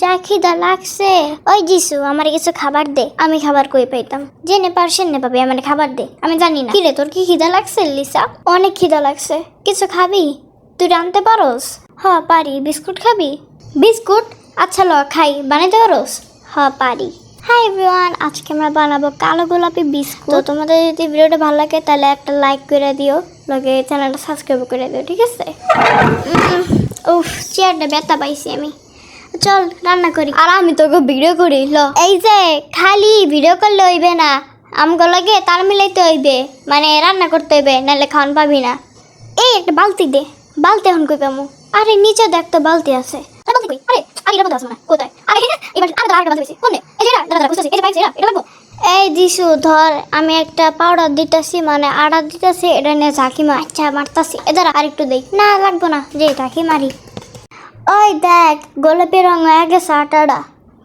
যা খিদা লাগছে। ওই যিশু আমার কিছু খাবার দে। আমি খাবার কই পাইতাম? জেনে পারছেন না পাবে, আমার খাবার দে। আমি জানি না। কিরে, তোর কি খিদা লাগছে, লিসা? অনেক খিদা লাগছে। কিছু খাবি? তুই রানতে পারোস? হ, পারি। বিস্কুট খাবি? বিস্কুট? আচ্ছা ল, খাই। বানাইতে পারোস? হ, পারি। হাই এভরিওয়ান, আজকে আমরা বানাবো কালো গোলাপি বিস্কুট। তো তোমাদের যদি ভিডিওটা ভালো লাগে, তাহলে একটা লাইক করে দিও। লগে চ্যানেলটা সাবস্ক্রাইব করে দিও, ঠিক আছে? উফ, চেয়ারটা ব্যথা পাইছি আমি। চল, রান্না করি। আর আমি তোকে ভিডিও করি, ল। এই যে, খালি ভিডিও করলে হইবে না, আমগো লাগে তাল মিলাইতে হইবে মানে রান্না করতে হইবে নাহলে খাওয়ান পাবি না। এই একটা বালতি দে, বালতি এখন কই পামু? আরে, নিচে দেখ তো বালতি আছে। আরে আরে মনে কোথায়? আরে কোনে এই এই দিশু ধর, আমি একটা পাউডার দিতেছি মানে আড়া দিতেছি, এটা নিয়ে ঝাঁকি মার আচ্ছা মারতাছি। এদার আরেকটু দেই। না, লাগবো না। যে, ঝাঁকি মারি। ওই দেখ, গোলাপি রং গেছে আটাটা।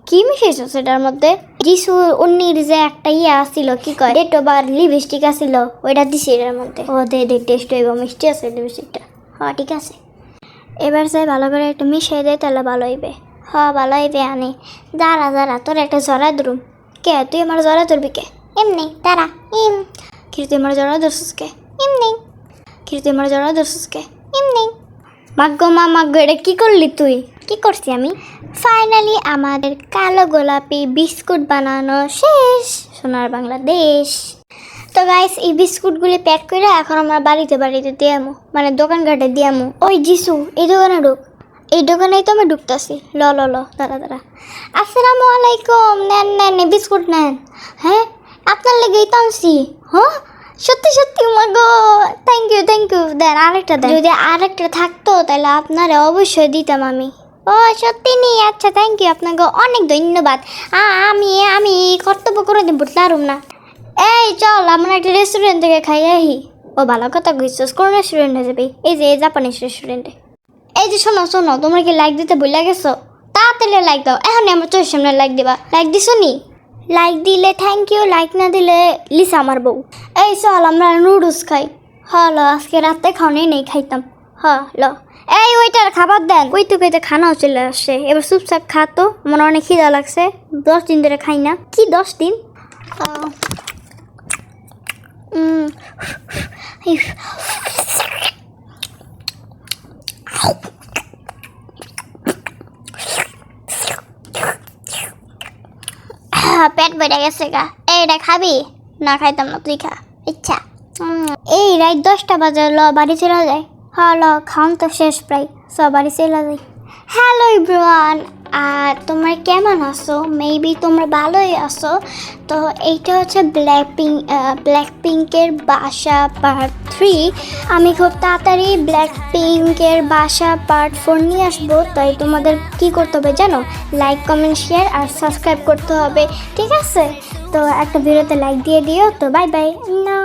কি মিশিয়েছো সেটার মধ্যে? যিশু উন্নির যে একটা ইয়ে আসছিল কি কয়? ডেট বার লিপস্টিক আসছিল ওইটা দিছি এটার মধ্যে। ও দে দে টেস্ট হইব, মিষ্টি আছে লিপস্টিকটা হ্যাঁ ঠিক আছে। এবার সে ভালো করে একটু মিশিয়ে দেয় তাহলে ভালো হইবে। হ, ভালো হইবে, আনি। দাঁড়া দাঁড়া, তোর একটা জড়া ধরুম। কে? তুই আমার জড়া ধরবি কে? এমনি, দাঁড়া, ইম। কি তুই আমার জড়া ধরছিস কে? এমনি। কি তুই আমার জড়া ধরছিস কে? মাগ্য মা মাগ্য এটা কি করলি তুই? কি করছি আমি? ফাইনালি আমাদের কালো গোলাপি বিস্কুট বানানো শেষ, সোনার বাংলাদেশ। তো গাইস এই বিস্কুটগুলি প্যাক করে এখন আমরা বাড়িতে বাড়িতে দিয়ামু মানে দোকান ঘাটে দিয়ামু ওই যিশু এই দোকানে ঢুক। এই দোকানেই তো আমি ঢুকতেছি। ল ল ল, দাঁড়া দাঁড়া। আসসালামু আলাইকুম, নেন নেন বিস্কুট নেন। হ্যাঁ? আপনার লেগেই তো আনছি। হ্যাঁ? সত্যি সত্যি মাগো ইউ দেন আরেকটা দেন। যদি আরেকটা থাকতো তাহলে আপনারে অবশ্যই দিতাম আমি। ও সত্যি নি? আচ্ছা থ্যাংক ইউ আপনাকে অনেক ধন্যবাদ। আমি আমি কর্তব্য করে দিন বুঝলাম না। এই চল আমরা একটা রেস্টুরেন্ট থেকে খাই আহি। ও ভালো কথা কইছিস কোন রেস্টুরেন্টে যাবি? এই যে জাপানিজ রেস্টুরেন্টে এই যে শোনো শোনো তোমরা কি লাইক দিতে ভুলে গেছো? তাড়াতাড়ি লাইক দাও এখন আমার চোখের সামনে লাইক দিবা। লাইক দিছো নি? লাইক দিলে থ্যাংক ইউ লাইক না দিলে লিসা আমার বউ। এই চল আমরা নুডলস খাই। হ ল আজকে রাতে খাওয়াই নেই, খাইতাম। হ ল এই, ওইটার খাবার দেন। কইতে কইতে খানাও চলে আসছে। এবার চুপচাপ খা তো, আমার অনেক খিদা লাগছে। দশ দিন ধরে খাই না। কি দশ দিন? পেট বেড়ে গেছে গা। এইটা খাবি? না, খাইতাম না, তুই খা। ইচ্ছা। এই রাত দশটা বাজে, ল, বাড়ি চলে যায় হ, ল, খাওন তো শেষ প্রায় সব বাড়ি চলে যায় হ্যালো ইব্রান আর তোমরা কেমন আছো? মেবি তোমরা ভালোই আছো। তো এইটা হচ্ছে ব্ল্যাক পিঙ্ক ব্ল্যাক পিঙ্কের বাসা পার্ট থ্রি আমি খুব তাড়াতাড়ি ব্ল্যাক পিঙ্কের বাসা পার্ট ফোর নিয়ে আসব। তাই তোমাদের কি করতে হবে জানো? লাইক কমেন্ট শেয়ার আর সাবস্ক্রাইব করতে হবে, ঠিক আছে? তো একটা ভিডিওতে লাইক দিয়ে দিও। তো বাই বাই না